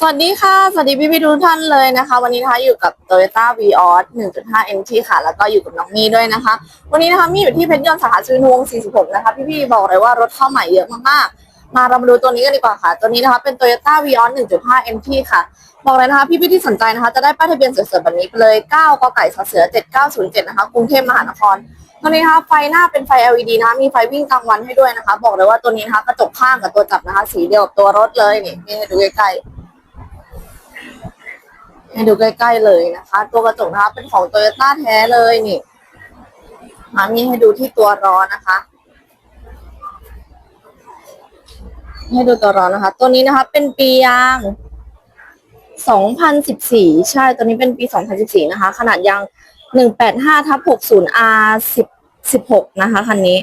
สวัสดีค่ะ สวัสดีพี่พี่ทุกท่านเลยนะคะ วันนี้นะคะอยู่กับ Toyota Vios 1.5 MT ค่ะ แล้วก็อยู่กับน้องมี่ด้วยนะคะ วันนี้นะคะมี่อยู่ที่เพชรยนต์สาขาสุวินวง 46 นะคะ พี่พี่บอกเลยว่ารถเข้าใหม่เยอะมากๆ มาเรามาดูตัวนี้กันดีกว่าค่ะ ตัวนี้นะคะเป็น Toyota Vios 1.5 MT ค่ะ บอกเลยนะคะ พี่พี่ที่สนใจนะคะ จะได้ป้ายทะเบียนสวยๆแบบนี้ไปเลย 9กไก่สเสือ 7907 นะคะกรุงเทพมหานครตัวนี้นะคะไฟหน้าเป็นไฟ LED นะคะมีไฟวิ่งกลางวันให้ด้วยนะคะ บอกเลยว่าตัวนี้นะคะกระจกข้างกับตัวจับนะคะ สีเดียวกับตัวรถเลยนี่นี่ให้ดูใกล้ๆ ให้ดูใกล้ๆเลยนะคะ ตัวกระจกนะคะเป็นของโตโยต้าแท้เลยนี่มามีให้ดูที่ตัวร้อนนะคะ ให้ดูตัวร้อนนะคะ ตัวนี้นะคะ เป็นปียาง 2014 ใช่ตัวนี้เป็นปี 2014 นะคะ ขนาดยาง 185ทับ 60 R 10 16 นะคะคันนี้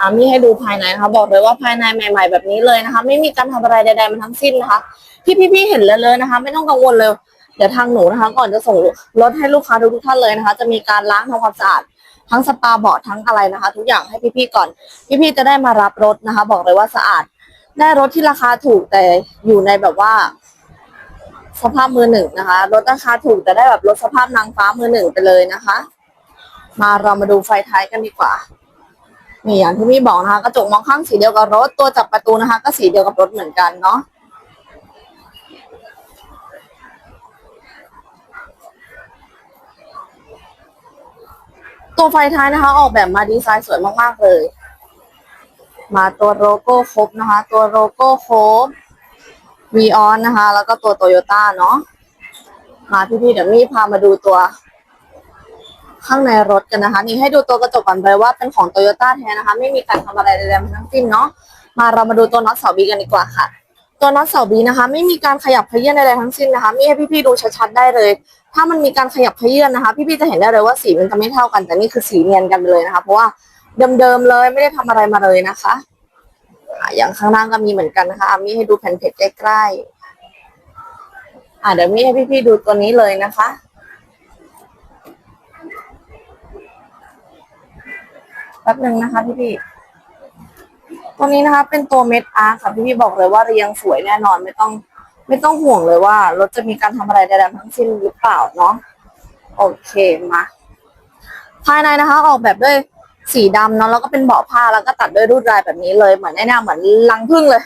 อามีให้ดูภายในนะคะ บอกเลยว่าภายในใหม่ ๆ แบบนี้เลยนะคะ ไม่มีการทำอะไรใดๆมาทั้งสิ้นนะคะ ที่พี่ๆเห็นเลยเลยนะคะ ไม่ต้องกังวลเลย เดี๋ยวทางหนูนะคะ ก่อนจะส่งรถให้ลูกค้าทุกท่านเลยนะคะ จะมีการล้างทำความสะอาดทั้งสปาเบาะทั้งอะไรนะคะ ทุกอย่างให้พี่ๆก่อน พี่ๆจะได้มารับรถนะคะ บอกเลยว่าสะอาดได้รถที่ราคาถูกแต่อยู่ในแบบว่า สภาพมือหนึ่งนะคะรถราคาถูกแต่ได้แบบรถสภาพนางฟ้ามือหนึ่งไปเลยนะคะ มาเรามาดูไฟท้ายกันดีกว่านี่อย่างที่มี่บอกนะคะกระจกมองข้างสีเดียวกับรถตัวจับประตูนะคะ ก็สีเดียวกับรถเหมือนกันเนาะ ตัวไฟท้ายนะคะ ออกแบบมาดีไซน์สวยมากๆเลย มาตัวโลโก้ครบนะคะ ตัวโลโก้ครบวีออนนะคะ แล้วก็ตัวโตโยต้าเนาะมาพี่ๆเดี๋ยวมี่พามาดูตัว ข้างในรถกันนะคะ นี่ให้ดูตัวกระจกก่อนเลยว่าเป็นของโตโยต้าแท้นะคะ ไม่มีการทำอะไรใดๆทั้งสิ้นเนาะมาเรามาดูตัวน็อตเสาบีกันดีกว่าค่ะ ตัวน็อตเสาบีนะคะ ไม่มีการขยับเขยื่อนใดๆทั้งสิ้นนะคะมีให้พี่ๆดูชัดๆได้เลย ถ้ามันมีการขยับเขยื่อนนะคะ พี่ๆจะเห็นได้เลยว่าสีมันจะไม่เท่ากัน แต่นี่คือสีเนียนกันไปเลยนะคะ เพราะว่าเดิมๆเลยไม่ได้ทำอะไรมาเลยนะคะอย่างข้างล่างก็มีเหมือนกันนะคะมีให้ดูแผ่นเพจใกล้ๆอะเดี๋ยวมีให้พี่ๆดูตัวนี้เลยนะคะแป๊บหนึ่งนะคะพี่ๆ ตัวนี้นะคะเป็นตัวเม็ดอาร์ค่ะพี่พี่บอกเลยว่าเรียงสวยแน่นอนไม่ต้อง ไม่ต้องห่วงเลยว่ารถจะมีการทำอะไรใดๆทั้งสิ้นหรือเปล่าเนาะโอเคมาภายในนะคะ ออกแบบด้วยสีดำเนาะแล้วก็เป็นเบาะผ้าแล้วก็ตัดด้วยรูดลายแบบนี้เลยเหมือนในหน้าเหมือนรังผึ้งเลย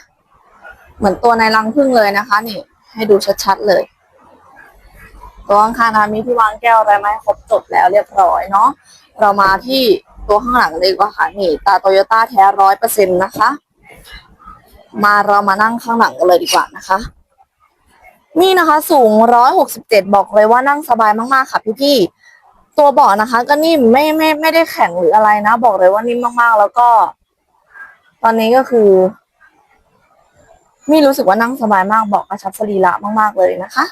เหมือนตัวในรังผึ้งเลยนะคะ นี่ ให้ดูชัดๆเลยตัวข้างๆนะคะมีที่วางแก้วอะไรไหมครบจบแล้วเรียบร้อยเนาะเรามาที่ ตัวข้างหลังเลยดีกว่าค่ะ นี่ ตาโตโยต้าแท้ร้อยเปอร์เซ็นต์นะคะ มาเรามานั่งข้างหลังกันเลยดีกว่านะคะ นี่นะคะสูงร้อยหกสิบเจ็ดบอกเลยว่านั่งสบายมากๆค่ะพี่ๆตัวเบาะนะคะ ก็นิ่มไม่ไม่ไม่ได้แข็งหรืออะไรนะ บอกเลยว่านิ่มมากๆ แล้วก็ ตอนนี้ก็คือมี่รู้สึกว่านั่งสบายมากเบอกกระชับสรีระมากๆเลยนะคะ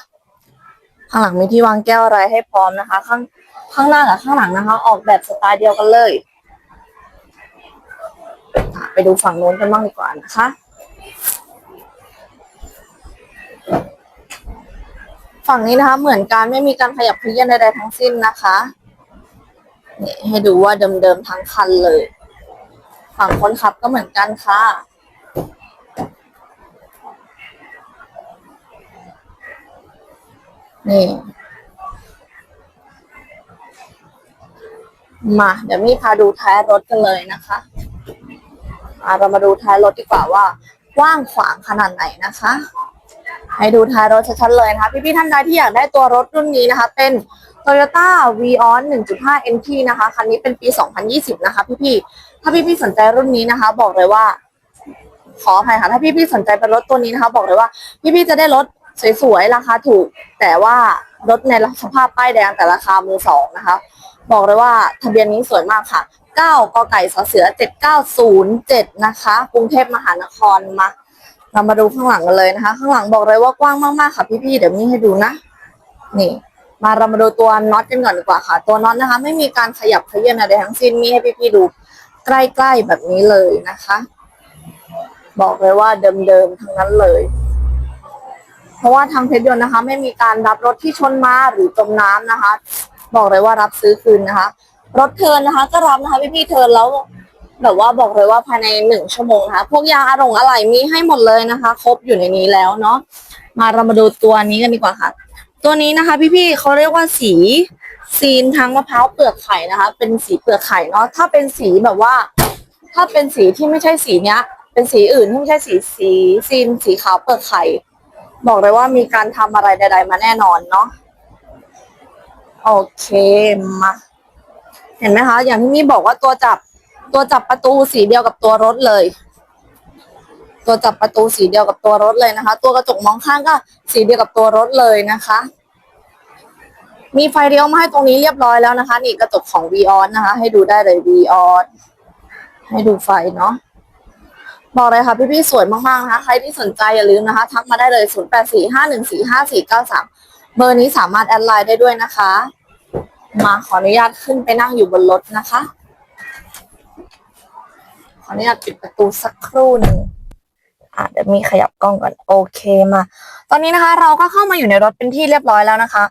ข้างหลังมีที่วางแก้วอะไรให้พร้อมนะคะ ข้าง ข้างหน้ากับข้างหลังนะคะ ออกแบบสไตล์เดียวกันเลยไปดูฝั่งโน้นกันบ้างดีกว่านะคะฝั่งนี้นะคะ เหมือนกันไม่มีการขยับเขยื่อนใดๆทั้งสิ้นนะคะนี่ให้ดูว่าเดิมๆทั้งคันเลย ฝั่งคนขับก็เหมือนกันค่ะนี่ มา เดี๋ยวมี่พาดูท้ายรถกันเลยนะคะะเรามาดูท้ายรถดีกว่าว่ากว้างขวางขนาดไหนนะคะ ให้ดูท้ายรถชัดๆเลยนะคะ พี่ๆท่านใดที่อยากได้ตัวรถรุ่นนี้นะคะ เป็น Toyota Vios 1.5 NT นะคะคันนี้เป็นปี 2020 นะคะ พี่ๆถ้าพี่ๆสนใจรุ่นนี้นะคะ บอกเลยว่า ขออภัยค่ะ ถ้าพี่ๆสนใจเป็นรถตัวนี้นะคะ บอกเลยว่า พี่ๆจะได้รถสวยๆราคาถูก แต่ว่ารถในสภาพป้ายแดงแต่ราคามือสองนะคะ บอกเลยว่าทะเบียนนี้สวยมากค่ะ 9กไก่สเสือ 7907 นะคะ กรุงเทพมหานครมา เรามาดูข้างหลังกันเลยนะคะ ข้างหลังบอกเลยว่ากว้างมากๆค่ะพี่ๆ เดี๋ยวมีให้ดูนะ นี่ มาเรามาดูตัวน็อตกันก่อนดีกว่าค่ะ ตัวน็อตนะคะ ไม่มีการขยับเขยื้อนอะไรทั้งสิ้น มีให้พี่ๆ ดูใกล้ๆ แบบนี้เลยนะคะ บอกเลยว่าเดิมๆ ทั้งนั้นเลยเพราะว่าทางเพชรยนต์นะคะ ไม่มีการรับรถที่ชนมาหรือจมน้ำนะคะ บอกเลยว่ารับซื้อคืนนะคะ รถเทินนะคะ ก็รับนะคะพี่ๆเทินแล้วแบบว่าบอกเลยว่าภายในหนึ่งชั่วโมงนะคะพวกยางอารมณ์อะไรมีให้หมดเลยนะคะ ครบอยู่ในนี้แล้วเนาะมาเรามาดูตัวนี้กันดีกว่าค่ะ ตัวนี้นะคะ พี่ๆเขาเรียกว่าสีซีนทางมะพร้าวเปลือกไข่นะคะ เป็นสีเปลือกไข่เนาะถ้าเป็นสีแบบว่า ถ้าเป็นสีที่ไม่ใช่สีเนี้ย เป็นสีอื่นที่ไม่ใช่สีสีซีนสีขาวเปลือกไข่บอกเลยว่ามีการทำอะไรใด ๆ มาแน่นอนเนาะ โอเคมาเห็นไหมคะ อย่างที่มี่บอกว่าตัวจับตัวจับประตูสีเดียวกับตัวรถเลย ตัวจับประตูสีเดียวกับตัวรถเลยนะคะ ตัวกระจกมองข้างก็สีเดียวกับตัวรถเลยนะคะ มีไฟเลี้ยวมาให้ตรงนี้เรียบร้อยแล้วนะคะ นี่กระจกของ v ีออนะคะ ให้ดูได้เลย v ีออนให้ดูไฟเนาะบอกเลยค่ะพี่ๆสวยมากๆนะคะใครที่สนใจอย่าลืมนะคะ ทักมาได้เลย 0 เบอร์นี้สามารถแอดไลน์ได้ด้วยนะคะ มาขออนุญาตขึ้นไปนั่งอยู่บนรถนะคะ ขออนุญาตปิดประตูสักครู่หนึ่งอะเดี๋ยวมีขยับกล้องก่อนโอเคมา ตอนนี้นะคะ เราก็เข้ามาอยู่ในรถเป็นที่เรียบร้อยแล้วนะคะ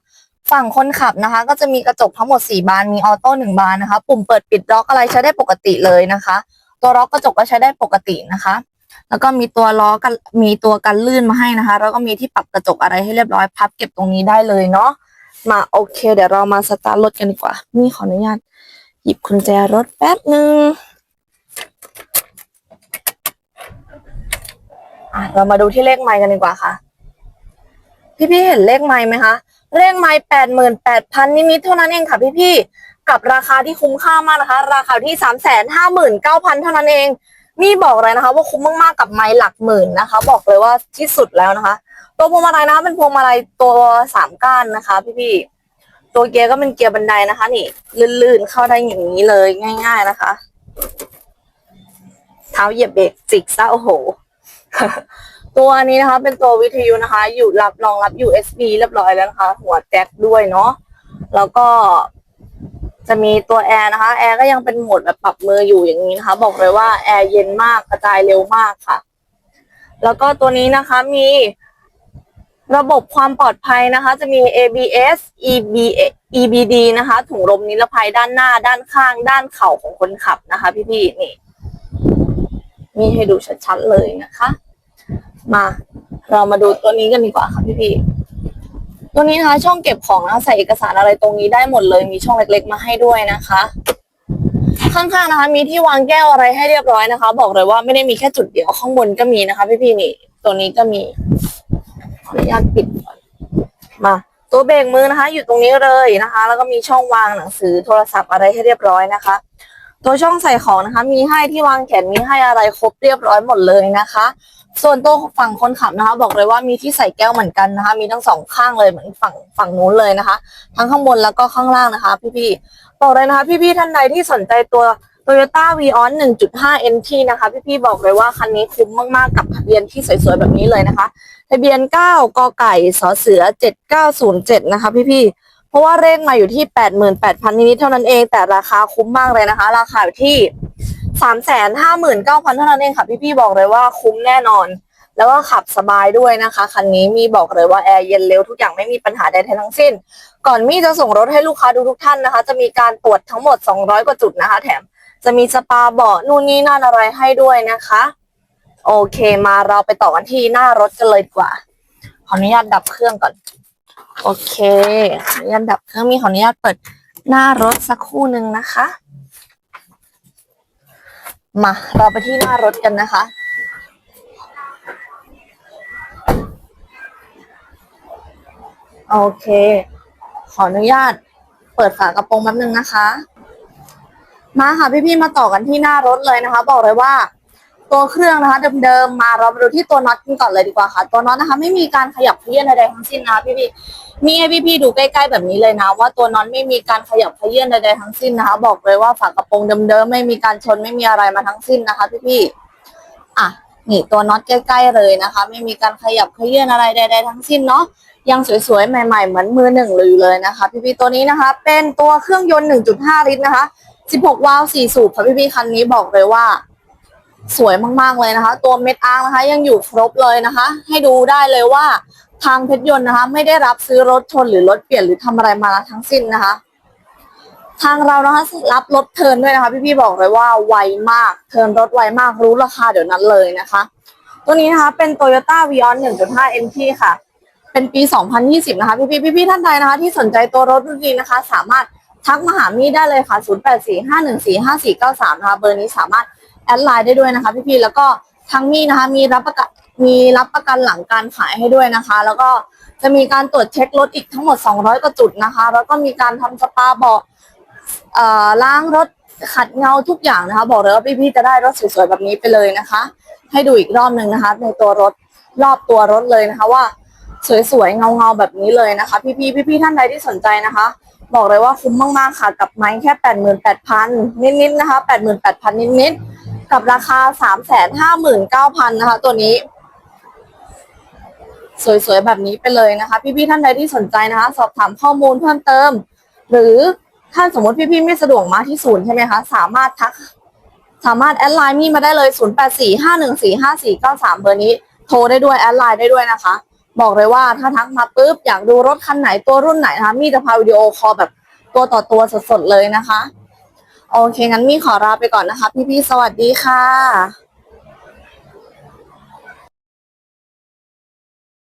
ฝั่งคนขับนะคะ ก็จะมีกระจกทั้งหมด 4 บานมีออโต้หนึ่งบานนะคะ ปุ่มเปิดปิดล็อกอะไรใช้ได้ปกติเลยนะคะ ตัวล็อกกระจกก็ใช้ได้ปกตินะคะ แล้วก็มีตัวล้อกันมีตัวกันลื่นมาให้นะคะ แล้วก็มีที่ปรับกระจกอะไรให้เรียบร้อยพับเก็บตรงนี้ได้เลยเนาะมาโอเค เดี๋ยวเรามาสตาร์ทรถกันดีกว่านี่ขออนุญาตหยิบกุญแจรถแป๊บหนึ่งอะเรามาดูที่เลขไมค์กันดีกว่าค่ะ พี่ๆเห็นเลขไมค์ไหมคะเลขไมค์แปดหมื่นแปดพันนิดๆเท่านั้นเองค่ะพี่ๆกับราคาที่คุ้มค่ามากนะคะ ราคาที่สามแสนห้าหมื่นเก้าพันเท่านั้นเอง มีบอกเลยนะคะ ว่าคุ้มมากๆกับไมค์หลักหมื่นนะคะ บอกเลยว่าที่สุดแล้วนะคะ ตัวพวงมาลัยนะคะเป็นพวงมาลัยตัวสามก้านนะคะ พี่ๆตัวเกียร์ก็เป็นเกียร์บันไดนะคะ นี่ลื่นๆเข้าได้อย่างนี้เลยง่าย ๆนะคะ เท้าเหยียบเบรกจิกซะโอ้โหตัวนี้นะคะ เป็นตัววิทยุนะคะ อยู่รับรองรับ USB เรียบร้อยแล้วนะคะ หัวแจ็คด้วยเนาะแล้วก็ จะมีตัวแอร์นะคะ แอร์ก็ยังเป็นโหมดแบบปรับมืออยู่อย่างนี้นะคะ บอกเลยว่าแอร์เย็นมากกระจายเร็วมากค่ะ แล้วก็ตัวนี้นะคะมีระบบความปลอดภัยนะคะ จะมี ABS EB EBD นะคะ ถุงลมนิรภัยด้านหน้า ด้านข้าง ด้านเข่าของคนขับนะคะ พี่ๆนี่ มีให้ดูชัดๆเลยนะคะ มา เรามาดูตัวนี้กันดีกว่าค่ะพี่ๆ ตัวนี้นะคะช่องเก็บของนะคะใส่เอกสารอะไรตรงนี้ได้หมดเลย มีช่องเล็กๆ มาให้ด้วยนะคะ ข้างๆนะคะ มีที่วางแก้วอะไรให้เรียบร้อยนะคะ บอกเลยว่าไม่ได้มีแค่จุดเดียวข้างบนก็มีนะคะ พี่ๆนี่ ตัวนี้ก็มีขออนุญาตปิดก่อนมาตัวเบรกมือนะคะ อยู่ตรงนี้เลยนะคะ แล้วก็มีช่องวางหนังสือโทรศัพท์อะไรให้เรียบร้อยนะคะ ตัวช่องใส่ของนะคะ มีให้ที่วางแขนมีให้อะไรครบเรียบร้อยหมดเลยนะคะ ส่วนตัวฝั่งคนขับนะคะ บอกเลยว่ามีที่ใส่แก้วเหมือนกันนะคะ มีทั้งสองข้างเลยเหมือนฝั่งฝั่งนู้นเลยนะคะ ทั้งข้างบนแล้วก็ข้างล่างนะคะ พี่ๆบอกเลยนะคะ พี่ๆท่านใดที่สนใจตัว Toyota Vios 1.5 NT นะคะ พี่ๆบอกเลยว่าคันนี้คุ้มมากๆกับทะเบียนที่สวยๆแบบนี้เลยนะคะ ทะเบียน 9กไก่สเสือ 7907 นะคะ พี่ๆ เพราะว่าเลขมาอยู่ที่ 88,000 นิดๆเท่านั้นเอง แต่ราคาคุ้มมากเลยนะคะ ราคาอยู่ที่สามแสนห้าหมื่นเก้าพันเท่านั้นเองค่ะ พี่ๆบอกเลยว่าคุ้มแน่นอน แล้วก็ขับสบายด้วยนะคะคันนี้มีบอกเลยว่าแอร์เย็นเร็วทุกอย่างไม่มีปัญหาใดทั้งสิ้น ก่อนมี่จะส่งรถให้ลูกค้าดูทุกท่านนะคะ จะมีการตรวจทั้งหมด 200 กว่าจุดนะคะ แถมจะมีสปาเบาะนู่นนี่นั่นอะไรให้ด้วยนะคะ โอเคมาเราไปต่อกันที่หน้ารถกันเลยดีกว่าขออนุญาตดับเครื่องก่อน โอเคขออนุญาตดับเครื่องมีขออนุญาตเปิดหน้ารถสักครู่หนึ่งนะคะ มาเราไปที่หน้ารถกันนะคะ โอเค ขออนุญาตเปิดฝากระโปรงแป๊บนึงนะคะ มาค่ะพี่ๆมาต่อกันที่หน้ารถเลยนะคะ บอกเลยว่า ตัวเครื่องนะคะเดิมๆมาเรามาดูที่ตัวน็อตกันก่อนเลยดีกว่าค่ะ ตัวน็อตนะคะไม่มีการขยับเขยื่อนใดๆทั้งสิ้นนะคะพี่ๆมีให้พี่ๆดูใกล้ๆแบบนี้เลยนะ ว่าตัวน็อตไม่มีการขยับเขยื่อนใดๆทั้งสิ้นนะคะ บอกเลยว่าฝากระโปรงเดิมๆไม่มีการชนไม่มีอะไรมาทั้งสิ้นนะคะ พี่ๆอะนี่ตัวน็อตใกล้ๆเลยนะคะ ไม่มีการขยับเขยื่อนอะไรใดๆทั้งสิ้นเนาะยังสวยๆใหม่ๆเหมือนมือหนึ่งเลยอยู่เลยนะคะ พี่ๆตัวนี้นะคะ เป็นตัวเครื่องยนต์ 1.5 ลิตรนะคะ 16 วาล์ว4สูบค่ะพี่ๆคันนี้บอกเลยว่า สวยมากๆเลยนะคะ ตัวเม็ดอ้าร์นะคะ ยังอยู่ครบเลยนะคะ ให้ดูได้เลยว่าทางเพชรยนต์นะคะ ไม่ได้รับซื้อรถชนหรือรถเปลี่ยนหรือทำอะไรมาทั้งสิ้นนะคะ ทางเรานะคะรับรถเทินด้วยนะคะ พี่ๆบอกเลยว่าไวมากเทินรถไวมากรู้ราคาเดี๋ยวนั้นเลยนะคะ ตัวนี้นะคะเป็น Toyota Vios 1.5 NT ค่ะ เป็นปี 2020 นะคะ พี่ๆพี่ๆท่านใดนะคะ ที่สนใจตัวรถรุ่นนี้นะคะ สามารถทักมาหามี่ได้เลยค่ะ 0845145493 นะคะเบอร์นี้สามารถ แอดไลน์ได้ด้วยนะคะพี่ๆแล้วก็ทางมีนะคะมีรับประกันมีรับประกันหลังการขายให้ด้วยนะคะ แล้วก็จะมีการตรวจเช็ครถอีกทั้งหมด 200กว่าจุดนะคะ แล้วก็มีการทำสปาเบาะเอ่อล้างรถขัดเงาทุกอย่างนะคะ บอกเลยว่าพี่ๆจะได้รถสวยๆแบบนี้ไปเลยนะคะ ให้ดูอีกรอบหนึ่งนะคะ ในตัวรถรอบตัวรถเลยนะคะว่าสวยๆเงาๆแบบนี้เลยนะคะ พี่ๆพี่ๆท่านใดที่สนใจนะคะ บอกเลยว่าคุ้มมากๆค่ะกับไม้แค่แปดหมื่นแปดพันนิดๆนะคะแปดหมื่นแปดพันนิดๆ กับราคาสามแสนห้าหมื่นเก้าพันนะคะ ตัวนี้ สวยๆ แบบนี้ไปเลยนะคะ พี่ๆท่านใดที่สนใจนะคะ สอบถามข้อมูลเพิ่มเติม หรือถ้านสมมติพี่ๆไม่สะดวกมาที่ศูนย์ใช่ไหมคะ สามารถทัก สามารถแอดไลน์มี่มาได้เลย 0845145493 เบอร์นี้โทรได้ด้วยแอดไลน์ได้ด้วยนะคะ บอกเลยว่าถ้าทักมาปุ๊บอยากดูรถคันไหนตัวรุ่นไหนนะคะมี่จะพาวิดีโอคอลแบบตัวต่อตัวสดๆเลยนะคะ โอเคงั้นมี่ขอลาไปก่อนนะคะ พี่ๆสวัสดีค่ะ